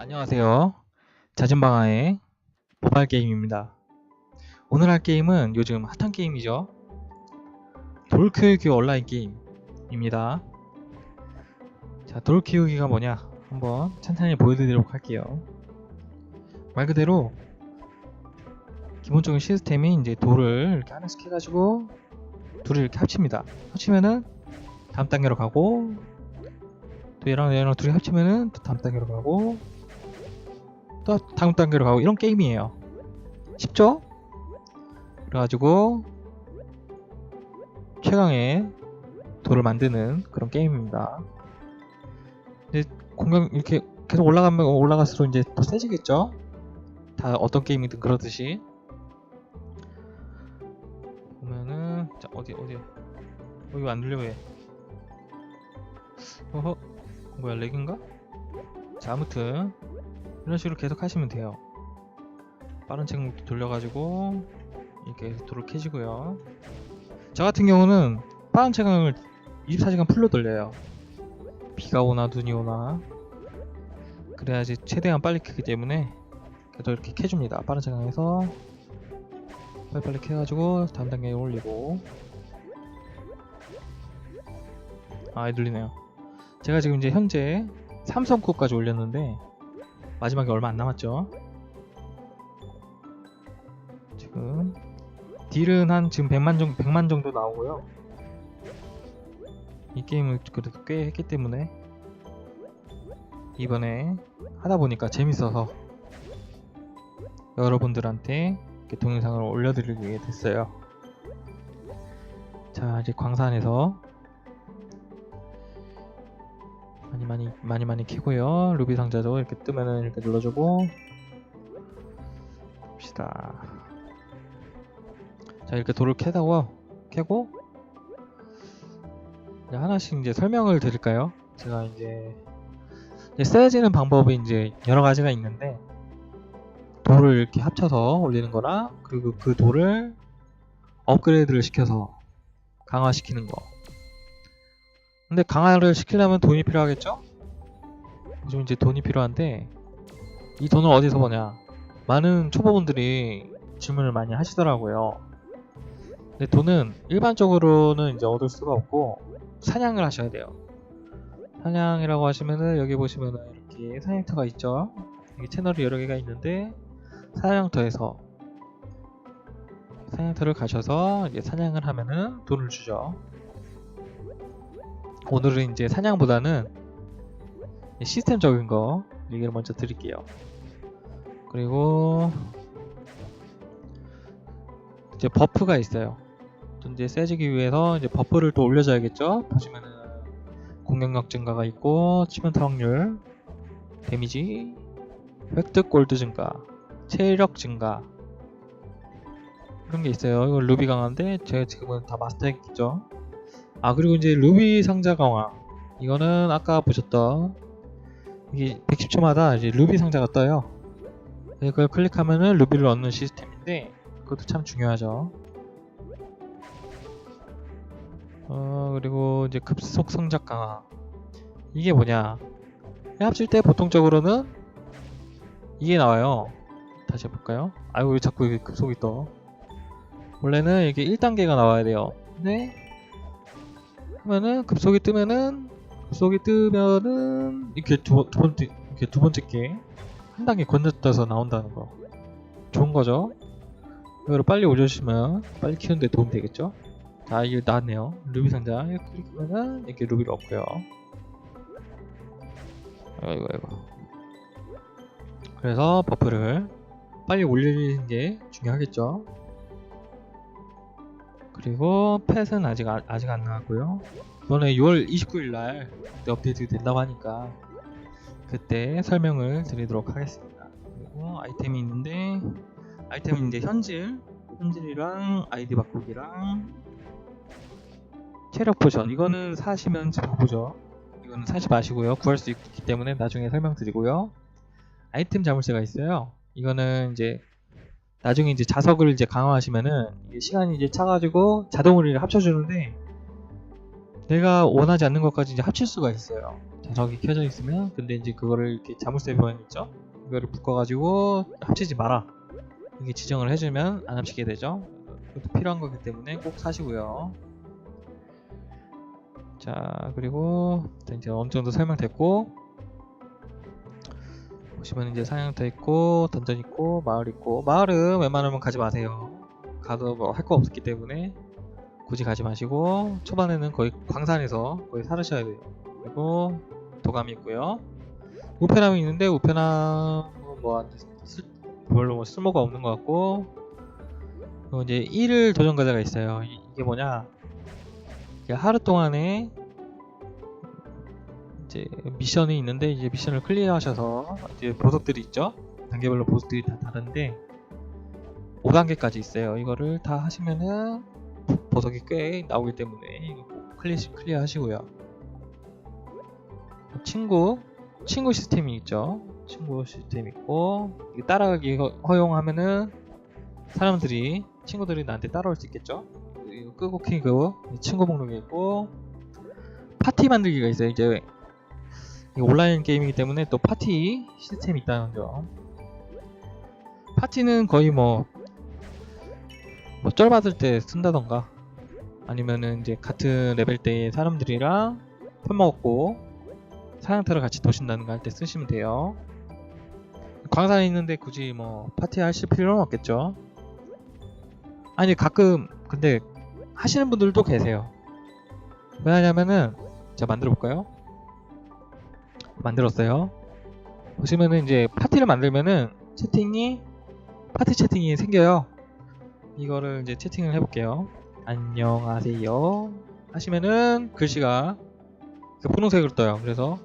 안녕하세요. 자진방아의 모바일 게임입니다. 오늘 할 게임은 요즘 핫한 게임이죠. 돌 키우기 온라인 게임입니다. 자, 돌 키우기가 뭐냐? 한번 찬찬히 보여드리도록 할게요. 말 그대로 기본적인 시스템이 이제 돌을 이렇게 하나씩 해가지고 둘을 이렇게 합칩니다. 합치면은 다음 단계로 가고 또 얘랑 얘랑 둘이 합치면은 또 다음 단계로 가고 또 다음 단계로 가고 이런 게임이에요. 쉽죠? 그래가지고 최강의 돌을 만드는 그런 게임입니다. 이제 공격 이렇게 계속 올라가면 올라갈수록 이제 더 세지겠죠? 다 어떤 게임이든 그러듯이 보면은 자 어디 어디 어 이거 안 눌려 왜? 어허 뭐야 렉인가? 자 아무튼 이런 식으로 계속 하시면 돼요. 빠른 책목도 돌려가지고 이렇게 돌을 캐시고요. 저 같은 경우는 빠른 채광을 24시간 풀로 돌려요. 비가 오나 눈이 오나. 그래야지 최대한 빨리 캐기 때문에 그래도 이렇게 캐줍니다. 빠른 채광에서 빨리빨리 캐가지고 다음 단계에 올리고. 아 눌리네요. 제가 지금 이제 현재 삼성코까지 올렸는데 마지막에 얼마 안 남았죠? 지금 딜은 한 지금 100만 정도 100만 정도 나오고요. 이 게임을 그래도 꽤 했기 때문에 이번에 하다 보니까 재밌어서 여러분들한테 이렇게 동영상을 올려드리게 됐어요. 자 이제 광산에서 많이 많이 많이 많이 키고요. 루비 상자도 이렇게 뜨면은 이렇게 눌러주고. 봅시다. 자 이렇게 돌을 캐다고 캐고. 이제 하나씩 이제 설명을 드릴까요? 제가 이제, 이제 세지는 방법이 이제 여러 가지가 있는데 돌을 이렇게 합쳐서 올리는 거랑 그리고 그 돌을 업그레이드를 시켜서 강화시키는 거 근데 강화를 시키려면 돈이 필요하겠죠? 요즘 이제 돈이 필요한데 이 돈을 어디서 버냐? 많은 초보분들이 질문을 많이 하시더라고요. 근데 돈은 일반적으로는 이제 얻을 수가 없고 사냥을 하셔야 돼요. 사냥이라고 하시면은 여기 보시면은 이렇게 사냥터가 있죠. 여기 채널이 여러 개가 있는데 사냥터에서 사냥터를 가셔서 이제 사냥을 하면은 돈을 주죠. 오늘은 이제 사냥보다는 시스템적인 거 얘기를 먼저 드릴게요. 그리고 이제 버프가 있어요. 또 이제 세지기 위해서 이제 버프를 또 올려줘야겠죠. 보시면은 공격력 증가가 있고 치명타 확률, 데미지, 획득 골드 증가, 체력 증가 그런 게 있어요. 이거 루비 강화인데 제가 지금은 다 마스터했겠죠. 아 그리고 이제 루비 상자 강화. 이거는 아까 보셨던 이게 110초마다 이제 루비 상자가 떠요. 이걸 클릭하면은 루비를 얻는 시스템인데 그것도 참 중요하죠. 어 그리고 이제 급속 성적 강화. 이게 뭐냐? 합칠 때 보통적으로는 이게 나와요. 다시 해볼까요? 아이고 왜 자꾸 이게 급속이 떠? 원래는 이게 1단계가 나와야 돼요. 근데 하면은 급속이 뜨면은 급속이 뜨면은 이렇게 두, 두 번째 이렇게 두 번째 게 한 단계 건너뛰어서 나온다는 거 좋은 거죠. 이거를 빨리 올려주시면 빨리 키우는데 도움 되겠죠. 자 이게 나왔네요. 루비 상자 이렇게 클릭하면은 이렇게 루비를 얻고요. 아이고 아이고. 그래서 버프를 빨리 올리는 게 중요하겠죠. 그리고 펫은 아직 아, 아직 안 나왔고요. 이번에 6월 29일 날 그때 업데이트 된다고 하니까 그때 설명을 드리도록 하겠습니다. 그리고 아이템이 있는데 아이템은 이제 현질, 현질이랑 아이디 바꾸기랑 체력 포션 이거는 사시면 바보죠. 이거는 사지 마시고요. 구할 수 있기 때문에 나중에 설명드리고요. 아이템 자물쇠가 있어요. 이거는 이제 나중에 이제 자석을 이제 강화하시면은 시간이 이제 차가지고 자동으로 합쳐주는데 내가 원하지 않는 것까지 이제 합칠 수가 있어요. 자, 저기 켜져 있으면 근데 이제 그거를 이렇게 자물쇠 보안 있죠? 이거를 묶어가지고 합치지 마라 이게 지정을 해주면 안 합치게 되죠. 그것도 필요한 거기 때문에 꼭 사시고요. 자 그리고 이제 어느 정도 설명됐고 보시면 이제 사냥터 있고 던전 있고 마을 있고 마을은 웬만하면 가지 마세요. 가도 뭐 할 거 없기 때문에 굳이 가지 마시고 초반에는 거의 광산에서 거의 살으셔야 돼요. 그리고 도감이 있고요. 우페남이 있는데 뭐 안- 쓸- 별로 뭐 쓸모가 없는 것 같고 그리고 이제 1을 도전 과제가 있어요. 이, 게 뭐냐? 이게 하루 동안에 이제 미션이 있는데 이제 미션을 클리어하셔서 이제 보석들이 있죠. 단계별로 보석들이 다 다른데 5단계까지 있어요. 이거를 다 하시면은 보석이 꽤 나오기 때문에 클리, 클리어 하시고요. 친구, 친구 시스템이 있죠. 친구 시스템 있고 따라가기 허- 허용하면은 사람들이 친구들이 나한테 따라올 수 있겠죠. 이거 끄고 키고 친구 목록이 있고 파티 만들기가 있어요. 이제 온라인 게임이기 때문에 또 파티 시스템이 있다는 점. 파티는 거의 뭐, 뭐, 쩔 받을 때 쓴다던가, 아니면은 이제 같은 레벨대의 사람들이랑 편먹었고, 사냥터를 같이 도신다는가 할 때 쓰시면 돼요. 광산에 있는데 굳이 뭐, 파티 하실 필요는 없겠죠. 아니, 가끔, 근데, 하시는 분들도 계세요. 왜냐냐면은, 제가 만들어 볼까요? 만들었어요. 보시면은 이제 파티를 만들면은 채팅이 파티 채팅이 생겨요. 이거를 이제 채팅을 해볼게요. 안녕하세요. 하시면은 글씨가 그 분홍색으로 떠요. 그래서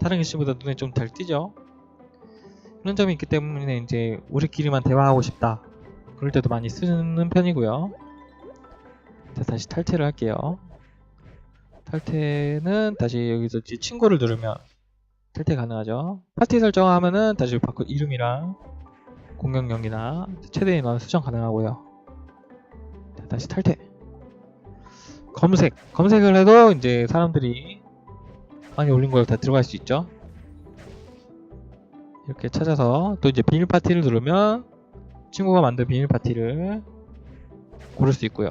다른 글씨보다 눈에 좀잘 띄죠. 그런 점이 있기 때문에 이제 우리끼리만 대화하고 싶다. 그럴 때도 많이 쓰는 편이고요. 자, 다시 탈퇴를 할게요. 탈퇴는 다시 여기서 친구를 누르면 탈퇴 가능하죠. 파티 설정하면은 다시 바꾸 이름이랑 공격력이나 최대 인원 수정 가능하고요. 자, 다시 탈퇴. 검색. 검색을 해도 이제 사람들이 많이 올린 걸 다 들어갈 수 있죠. 이렇게 찾아서 또 이제 비밀 파티를 누르면 친구가 만든 비밀 파티를 고를 수 있고요.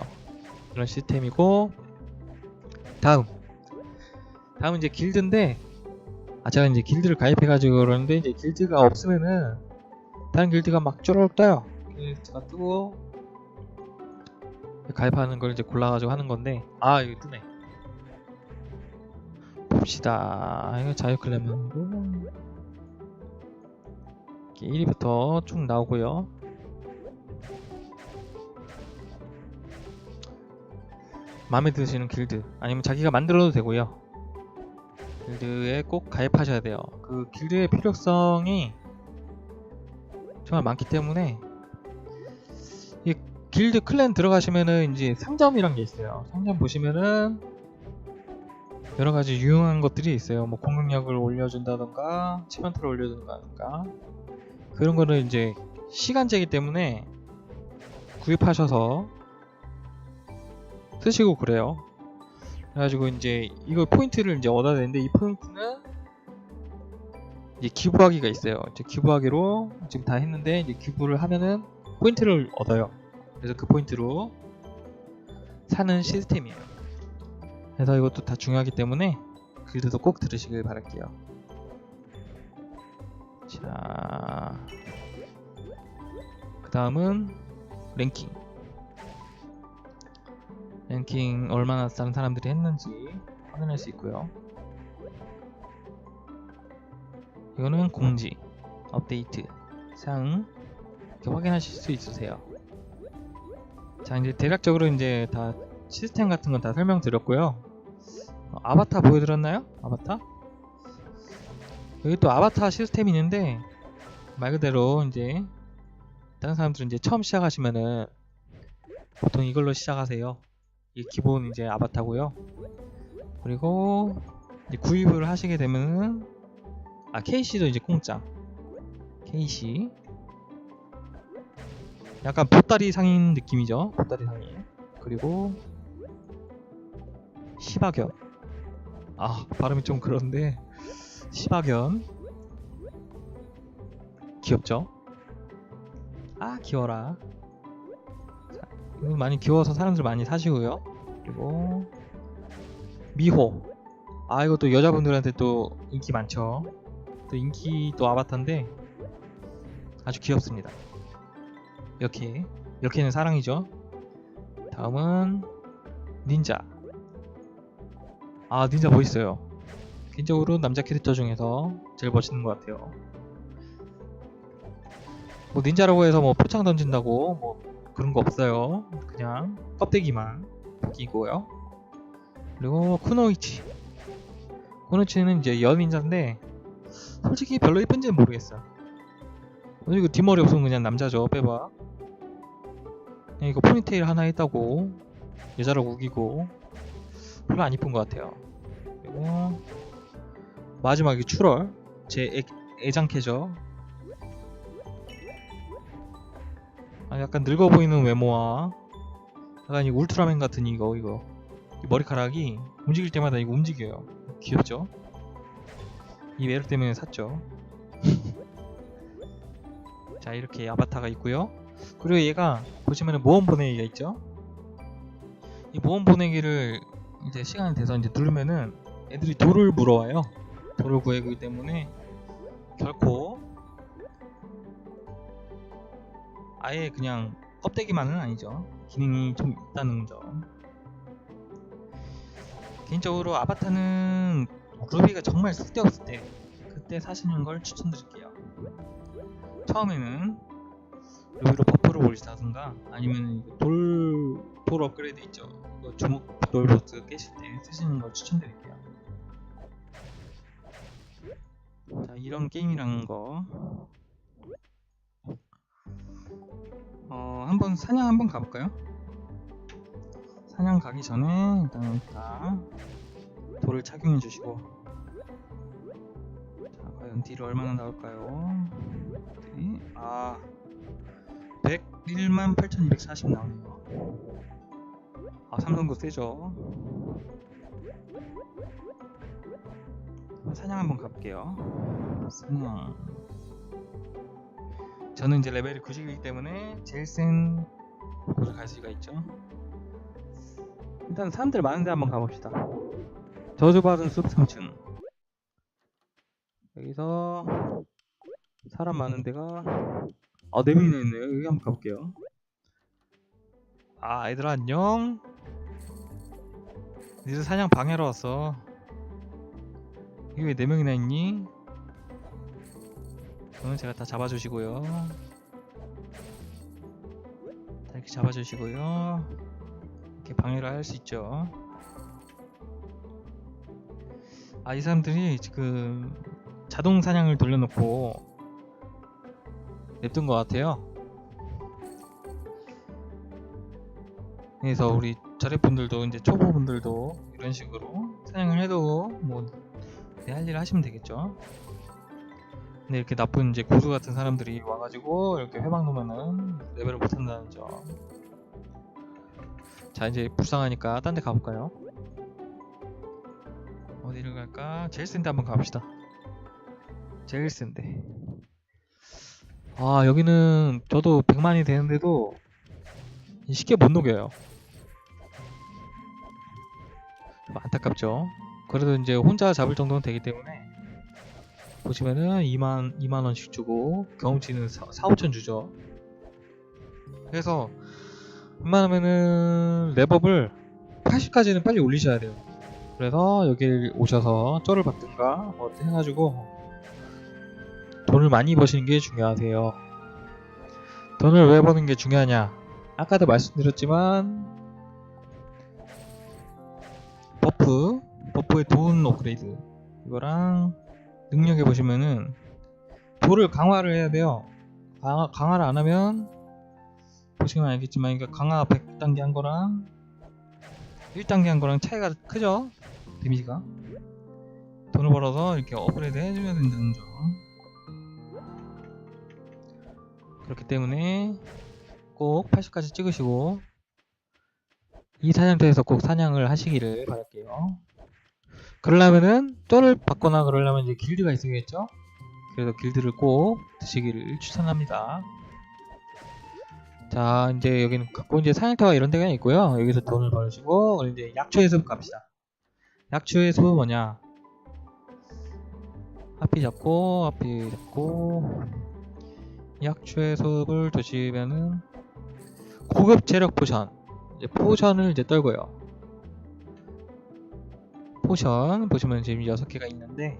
이런 시스템이고 다음 다음은 이제 길드인데 아 제가 이제 길드를 가입해가지고 그러는데 이제 길드가 없으면은 다른 길드가 막 쪼르륵 떠요. 제가 뜨고 가입하는 걸 이제 골라가지고 하는 건데. 아 이거 뜨네. 봅시다. 이거 자유 클레몬이고 1위부터 쭉 나오고요. 마음에 드시는 길드 아니면 자기가 만들어도 되고요 길드에 꼭 가입하셔야 돼요. 그 길드의 필요성이 정말 많기 때문에 이 길드 클랜 들어가시면은 이제 상점이란 게 있어요. 상점 보시면은 여러 가지 유용한 것들이 있어요. 뭐 공격력을 올려준다던가 치명타를 올려준다던가 그런 거를 이제 시간제이기 때문에 구입하셔서 쓰시고 그래요. 그래가지고 이제 이거 포인트를 이제 얻어야 되는데 이 포인트는 이제 기부하기가 있어요. 이제 기부하기로 지금 다 했는데 이제 기부를 하면은 포인트를 얻어요. 그래서 그 포인트로 사는 시스템이에요. 그래서 이것도 다 중요하기 때문에 길드도 꼭 들으시길 바랄게요. 자, 그 다음은 랭킹. 랭킹 얼마나 다른 사람들이 했는지 확인할 수 있고요. 이거는 공지, 업데이트, 상 이렇게 확인하실 수 있으세요. 자 이제 대략적으로 이제 다 시스템 같은 건 다 설명드렸고요. 어, 아바타 보여드렸나요? 아바타? 여기 또 아바타 시스템이 있는데 말 그대로 이제 다른 사람들은 이제 처음 시작하시면은 보통 이걸로 시작하세요. 이 기본 이제 아바타고요. 그리고 구입을 하시게 되면은 아 KC도 이제 공짜. KC 약간 보따리 상인 느낌이죠. 보따리 상인. 그리고 시바견. 아 발음이 좀 그런데 시바견 귀엽죠? 아 이거 많이 귀여워서 사람들 많이 사시고요. 그리고 미호. 아 이것도 여자분들한테 또 인기 많죠. 또 인기 또 아바타인데 아주 귀엽습니다. 이렇게 이렇게는 사랑이죠. 다음은 닌자. 아 닌자 멋있어요. 개인적으로 남자 캐릭터 중에서 제일 멋있는 것 같아요. 뭐 닌자라고 해서 뭐 표창 던진다고 뭐 그런 거 없어요. 그냥 껍데기만 벗기고요. 그리고 쿠노이치. 쿠노이치는 이제 여 닌자인데 솔직히 별로 이쁜지는 모르겠어요. 어, 이거 뒷머리 없으면 그냥 남자죠. 빼봐. 이거 포니테일 하나 했다고 여자를 우기고 별로 안 이쁜 것 같아요. 그리고 마지막에 출월. 제 애, 애장캐죠 아, 약간 늙어 보이는 외모와 약간 이 울트라맨 같은 이거 이거. 이 머리카락이 움직일 때마다 이거 움직여요. 귀엽죠? 이 매력 때문에 샀죠. 자 이렇게 아바타가 있고요. 그리고 얘가 보시면은 모험 보내기가 있죠? 이 모험 보내기를 이제 시간이 돼서 이제 누르면은 애들이 돌을 물어와요. 돌을 구해기 때문에 결코 아예 그냥 껍데기만은 아니죠. 기능이 좀 있다는 점. 개인적으로 아바타는 루비가 정말 쓸데없을 때 그때 사시는 걸 추천드릴게요. 처음에는 루비로 버프를 올리다든가 아니면 돌, 돌 업그레이드 있죠. 주먹 돌 보스 깨실 때 쓰시는 걸 추천드릴게요. 자, 이런 게임이라는 거 어, 한번 사냥 한번 가볼까요? 사냥 가기 전에 일단 다 돌을 착용해 주시고. 자 과연 딜이 얼마나 나올까요? 아 101만 8240 나오네요. 아 삼성도 세죠. 사냥 한번 가볼게요. 사냥 저는 이제 레벨이 90이기 때문에 제일 센 곳을 갈 수가 있죠. 일단 사람들 많은데 한번 가봅시다. 저주받은 숲 3층. 여기서 사람 많은 데가 아, 네 명이나 있네요. 여기 한번 가볼게요. 아, 얘들아 안녕. 니들 사냥 방해로 왔어. 여기 왜네 명이나 있니? 그러면 제가 다 잡아주시고요. 다 이렇게 잡아주시고요. 이렇게 방해를 할 수 있죠. 아, 이 사람들이 지금 자동 사냥을 돌려놓고 냅둔 것 같아요. 그래서 우리 자리분들도 이제 초보분들도 이런 식으로 사냥을 해도 뭐 내 할 일을 하시면 되겠죠. 근데 이렇게 나쁜 이제 고수 같은 사람들이 와가지고 이렇게 회방 놓으면은 레벨을 못한다는 점. 자 이제 불쌍하니까 딴 데 가볼까요? 어디를 갈까? 제일 센데 한번 가봅시다. 제일 센데. 아 여기는 저도 100만이 되는데도 쉽게 못 녹여요. 좀 안타깝죠. 그래도 이제 혼자 잡을 정도는 되기 때문에 보시면은 2만 2만 원씩 주고 경험치는 4, 4 5천 주죠. 그래서 웬만하면은 랩업을 80까지는 빨리 올리셔야 돼요. 그래서 여기 오셔서 쩔을 받든가 뭐 해가지고 돈을 많이 버시는 게 중요하세요. 돈을 왜 버는 게 중요하냐? 아까도 말씀드렸지만 버프, 버프의 돈 업그레이드 이거랑 능력에 보시면은 돌을 강화를 해야 돼요. 강화, 강화를 안 하면 보시면 알겠지만 이게 강화 100단계 한 거랑 1단계 한 거랑 차이가 크죠? 데미지가 돈을 벌어서 이렇게 업그레이드 해줘야 된다는 점 그렇기 때문에 꼭 80까지 찍으시고 이 사냥터에서 꼭 사냥을 하시기를 바랄게요 그러려면은 쫄을 받거나 그러려면 이제 길드가 있어야겠죠? 그래서 길드를 꼭 드시기를 추천합니다. 자, 이제 여기는 갖고 이제 사냥터가 이런 데가 있고요. 여기서 돈을 벌으시고 이제 약초의 숲 갑시다. 약초의 숲은 뭐냐? 하피 잡고 하피 잡고 약초의 숲을 드시면은 고급 체력 포션 이제 포션을 이제 떨고요. 포션 보시면 지금 6개가 있는데.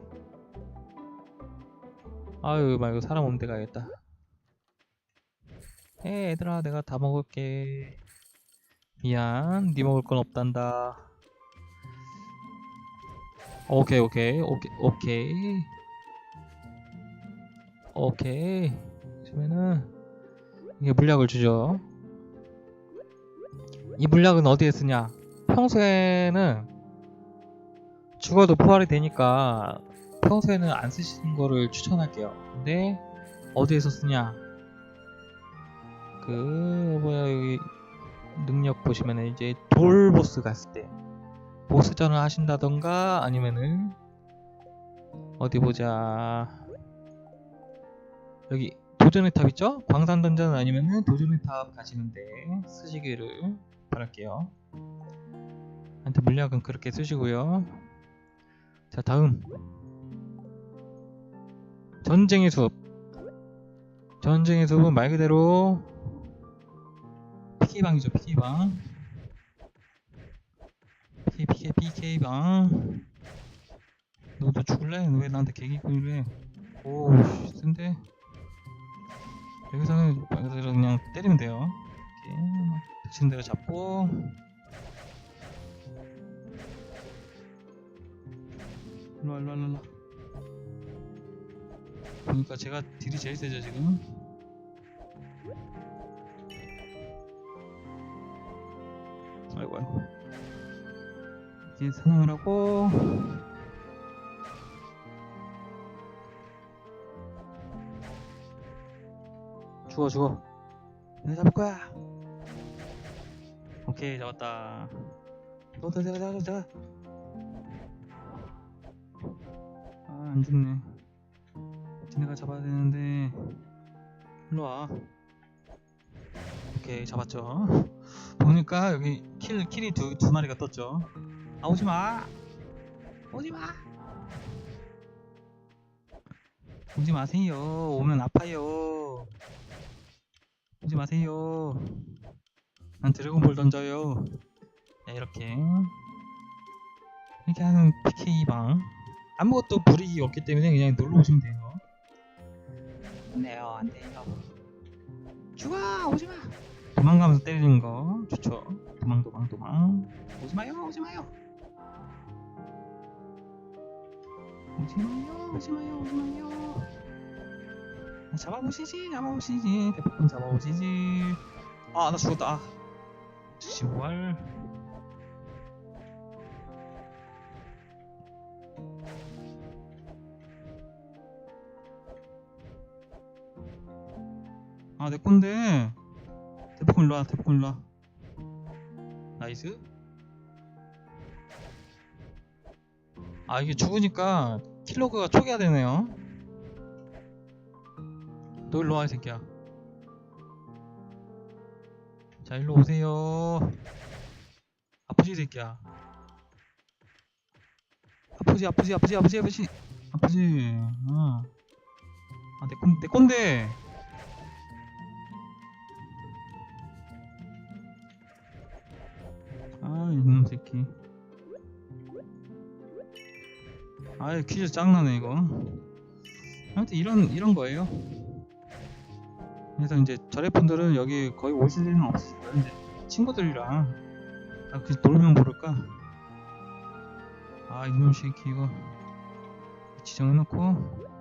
아유 말고 사람 없는 데 가야겠다. 에 얘들아 내가 다 먹을게. 미안 네 먹을 건 없단다. 오케이 오케이 오케이 오케이. 오케이. 그러면은 이게 물약을 주죠. 이 물약은 어디에 쓰냐? 평소에는 죽어도 부활이 되니까 평소에는 안 쓰시는 거를 추천할게요. 근데 어디에서 쓰냐? 그 뭐야 여기 능력 보시면은 이제 돌 보스 갔을 때 보스전을 하신다던가 아니면은 어디 보자 여기 도전의 탑 있죠? 광산 던전 아니면은 도전의 탑 가시는데 쓰시기를 바랄게요. 한테 물약은 그렇게 쓰시고요. 자 다음. 전쟁의 숲 전쟁의 숲은 말 그대로 PK방이죠 PK방. PK PK PK방. 너도 죽을래? 너왜 나한테 개기꾼이래? 오 센데? 여기서는 말 그대로 그냥 때리면 돼요. 이렇게 닥치는 대로 잡고 일로와 일로와 일로와. 보니까 제가 딜이 제일 세죠 지금 아이고 아이고. 이제 사냥을 하고. 죽어 죽어. 내가 잡을 거야. 오케이 잡았다. 내가 내가 아, 안 죽네. 지네가 잡아야 되는데. 일로 와. 오케이, 잡았죠. 보니까 여기 킬, 킬이 두, 두 마리가 떴죠. 아, 오지 마! 오지 마! 오지 마세요. 오면 아파요. 오지 마세요. 난 드래곤볼 던져요. 네, 이렇게. 이렇게 하는 PK방. 아무것도 불이익이 없기 때문에 그냥 놀러 오시면 돼요. 안 돼요, 안 돼요. 죽어, 오지 마. 도망가면서 때리는 거 좋죠. 도망, 도망, 도망. 오지 마요, 오지 마요. 오지 마요, 오지 마요, 오지 마요. 아, 잡아보시지, 잡아보시지. 대포군 잡아보시지. 아, 나 죽었다. 아. 지월. 아, 내 건데. 대포군 일로 와, 대포군 일로 와. 나이스. 아, 이게 죽으니까 킬로그가 초기화 되네요. 너 일로 와, 이 새끼야. 자, 일로 오세요. 아프지, 이 새끼야. 아프지, 아프지, 아프지, 아프지, 아프지. 아프지. 어. 아, 내 건, 내 건데. 이놈 새끼. 아이 퀴즈 짱나네 이거. 아무튼 이런 이런 거예요. 그래서 이제 저래 분들은 여기 거의 오실 일은 없어요. 이제 친구들이랑 아, 그 놀면 모를까? 아 이놈 새끼 이거 지정해놓고.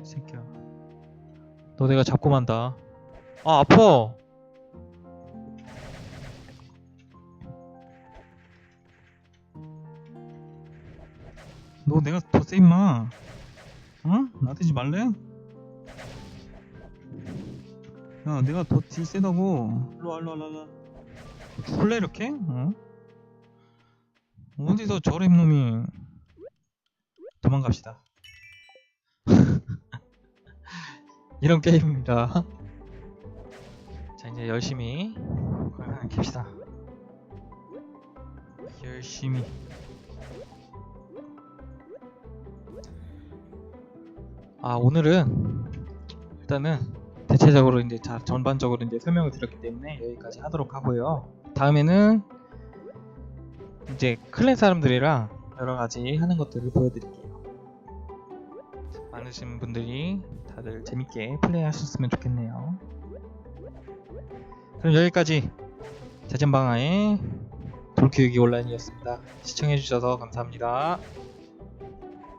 이 새끼야. 너 내가 잡고 만다. 아 아파 내가 더 세 임마 어? 나대지 말래? 야 내가 더 딜 세다고 일로와 일로와 일로와 원래 이렇게? 어? 어디서 저랩 놈이 도망갑시다. 이런 게임입니다. 자 이제 열심히 캡시다. 열심히. 아 오늘은 일단은 대체적으로 이제 자 전반적으로 이제 설명을 드렸기 때문에 여기까지 하도록 하고요. 다음에는 이제 클랜 사람들이랑 여러 가지 하는 것들을 보여드릴게요. 많으신 분들이 다들 재밌게 플레이하셨으면 좋겠네요. 그럼 여기까지 자전방아의 돌키우기 온라인이었습니다. 시청해주셔서 감사합니다.